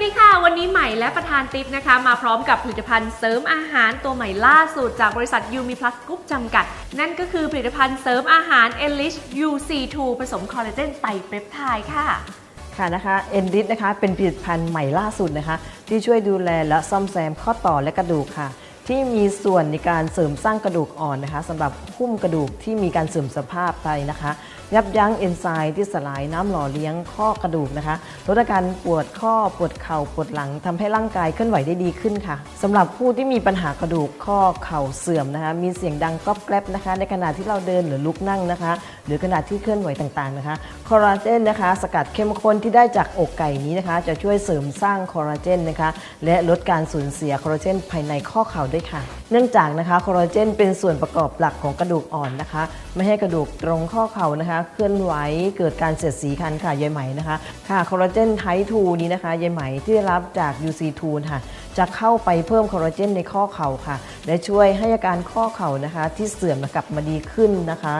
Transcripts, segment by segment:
วัสดีค่ะ วันนี้ใหม่และประธานติ๊บนะคะ มาพร้อมกับผลิตภัณฑ์เสริมอาหารตัวใหม่ล่าสุดจากบริษัทยูมีพลัสกรุ๊ปจำกัด นั่นก็คือผลิตภัณฑ์เสริมอาหาร e l i s h UC2 ผสมคอลลาเจนไตรเปปไทด์ค่ะค่ะนะคะเอ็นดิสนะคะเป็นผลิตภัณฑ์ใหม่ล่าสุดนะคะ ที่ช่วยดูแลและซ่อมแซมข้อต่อและกระดูกค่ะ ที่มีส่วนในการเสริมสร้างกระดูกอ่อนนะคะสำหรับหุ้มกระดูกที่มีการเสื่อมสภาพไปนะคะ ยับยั้งเอนไซม์ที่สลายน้ำหล่อเลี้ยงข้อกระดูกนะคะลดอาการปวดข้อปวดเข่าปวดหลังทำให้ร่างกายเคลื่อนไหวได้ดีขึ้นค่ะสำหรับผู้ที่มีปัญหากระดูกข้อเข่าเสื่อมนะคะ มีเสียงดังก๊อบแกรบนะคะ ในขณะที่เราเดินหรือลุกนั่งนะคะ หรือขณะที่เคลื่อนไหวต่างๆนะคะคอลลาเจนนะคะ สกัดเข้มข้นที่ได้จากอกไก่นี้นะคะ จะช่วยเสริมสร้างคอลลาเจนนะคะ และลดการสูญเสียคอลลาเจนภายในข้อเข่าได้วยค่ะ เนื่องจากนะคะคอลลาเจนเป็นส่วนประกอบหลักของกระดูกอ่อนนะคะ ไม่ให้กระดูกตรงข้อเข่านะคะ เคลื่อนไหวเกิดการเสียดสีคันค่ะยายไหมนะคะ ค่ะคอลลาเจนไทป์2นี้นะคะยายไหมที่ได้รับจาก UC2 ค่ะจะเข้าไปเพิ่มคอลลาเจนในข้อเข่าค่ะ และช่วยให้อาการข้อเข่านะคะ ที่เสื่อมกลับมาดีขึ้นนะคะ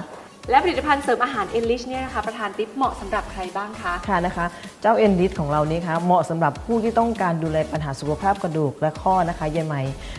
และผลิตภัณฑ์เสริมอาหาร e l i s h เนี่ยนะคะประธานติ๊บเหมาะสำหรับใครบ้างคะ ค่ะนะคะ เจ้าเอ็นดิสของเรานี้คะเหมาะสำหรับผู้ที่ต้องการดูแลปัญหาสุขภาพกระดูกและข้อนะคะยายไหม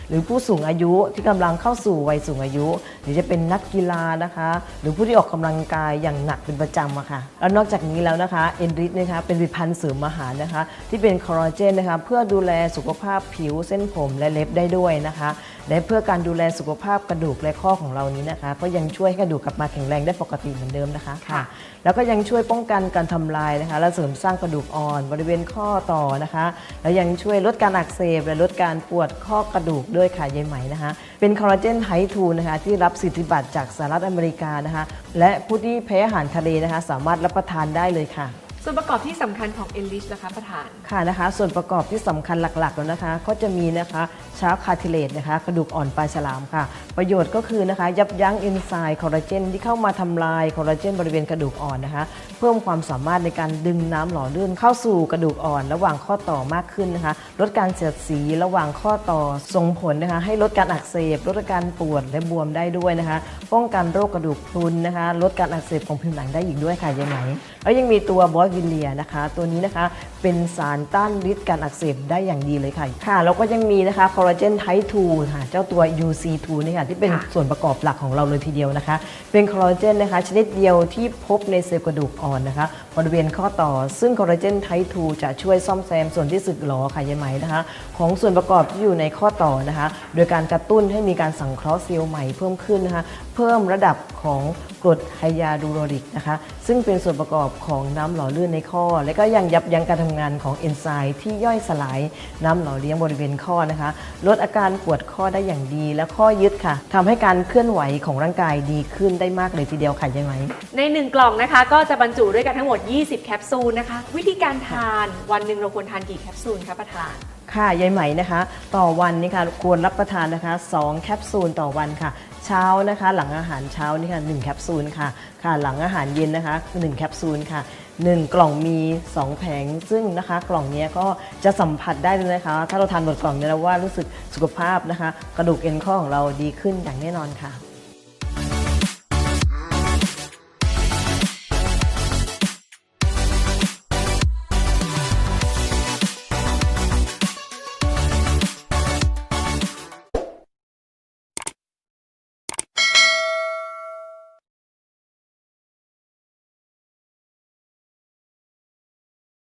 หรือผู้สูงอายุที่กำลังเข้าสู่วัยสูงอายุ หรือจะเป็นนักกีฬานะคะ หรือผู้ที่ออกกำลังกายอย่างหนักเป็นประจำอะค่ะแล้วนอกจากนี้แล้วนะคะเอ็นดิสนะคะเป็นผลิตภัณฑ์เสริมอาหารนะคะ ที่เป็นคอลลาเจนนะคะเพื่อดูแลสุขภาพผิวเส้นผมและเล็บได้ด้วยนะคะและเพื่อการดูแลสุขภาพกระดูกและข้อของเรานี้นะคะ ก็ยังช่วยให้กระดูกกลับมาแข็งแรงได้ปกติเหมือนเดิมนะคะค่ะ แล้วก็ยังช่วยป้องกันการทำลายนะคะ และเสริมสร้างกระดูกอ่อน บริเวณข้อต่อนะคะ แล้วยังช่วยลดการอักเสบและลดการปวดข้อกระดูกด้วยค่ะยายไหมนะคะ เป็นคอลลาเจนไทป์2นะคะที่รับสิทธิบัตรจากสหรัฐอเมริกานะคะ และผู้ที่แพ้อาหารทะเลนะคะ สามารถรับประทานได้เลยค่ะ ส่วนประกอบที่สำคัญของ e l i s h นะคะประธาน ค่ะนะคะ ส่วนประกอบที่สำคัญหลักๆแล้วนะคะ ก็จะมีนะคะชาร์คาร์ทิเลตนะคะ กระดูกอ่อนปลายฉลามค่ะ ประโยชน์ก็คือนะคะ ยับยั้งเอนไซม์คอลลาเจนที่เข้ามาทำลายคอลลาเจนบริเวณกระดูกอ่อนนะคะ เพิ่มความสามารถในการดึงน้ำหล่อลื่นเข้าสู่กระดูกอ่อน ระหว่างข้อต่อมากขึ้นนะคะ ลดการเสียดสีระหว่างข้อต่อส่งผลนะคะ ให้ลดการอักเสบ ลดอาการปวดและบวมได้ด้วยนะคะ ป้องกันโรคกระดูกพรุนนะคะ ลดการอักเสบของผิวหนังได้อีกด้วยค่ะยายไหม แล้วยังมีตัวบอสวิลเลียนะคะ ตัวนี้นะคะเป็นสารต้านฤทธิ์การอักเสบได้อย่างดีเลยค่ะค่ะแล้วก็ยังมีนะคะคอลลาเจนไทป์2ค่ะเจ้าตัว UC2 นี่ค่ะที่เป็นค่ะส่วนประกอบหลักของเราเลยทีเดียวนะคะ เป็นคอลลาเจนนะคะ ชนิดเดียวที่พบในเซลล์กระดูกอ่อนนะคะบริเวณข้อต่อ ซึ่งคอลลาเจนไทป์2จะช่วยซ่อมแซมส่วนที่สึกหรอค่ะยายไหมนะคะ ของส่วนประกอบที่อยู่ในข้อต่อนะคะ โดยการกระตุ้นให้มีการสังเคราะห์เซลล์ใหม่เพิ่มขึ้นนะคะ เพิ่มระดับ ของกรดไฮยาดูโรริกนะคะซึ่งเป็นส่วนประกอบของน้ำหล่อลื่นในข้อ และก็ยังยับยั้งการทำงานของเอนไซม์ที่ย่อยสลายน้ำหล่อเลี้ยงบริเวณข้อนะคะลดอาการปวดข้อได้อย่างดี และข้อยึดค่ะทำให้การเคลื่อนไหวของร่างกายดีขึ้นได้มากเลยทีเดียวค่ะยังไงใน 1 กล่องนะคะ ก็จะบรรจุด้วยกันทั้งหมด 20 แคปซูลนะคะ วิธีการทานวันหนึ่งเราควรทานกี่แคปซูลคะประธานค่ะยายไหมนะคะ ต่อวันนี่ค่ะควรรับประทานนะคะ 2 แคปซูลต่อวันค่ะ เช้านะคะ หลังอาหารเช้านี่ค่ะ1แคปซูลค่ะค่ะ หลังอาหารเย็นนะคะ1แคปซูลค่ะ1 กล่องมี 2 แผง ซึ่งนะคะกล่องนี้ก็จะสัมผัสได้เลยนะคะ ถ้าเราทานหมดกล่องนี้แล้วว่ารู้สึกสุขภาพนะคะ กระดูกเอ็นข้อของเราดีขึ้นอย่างแน่นอนค่ะ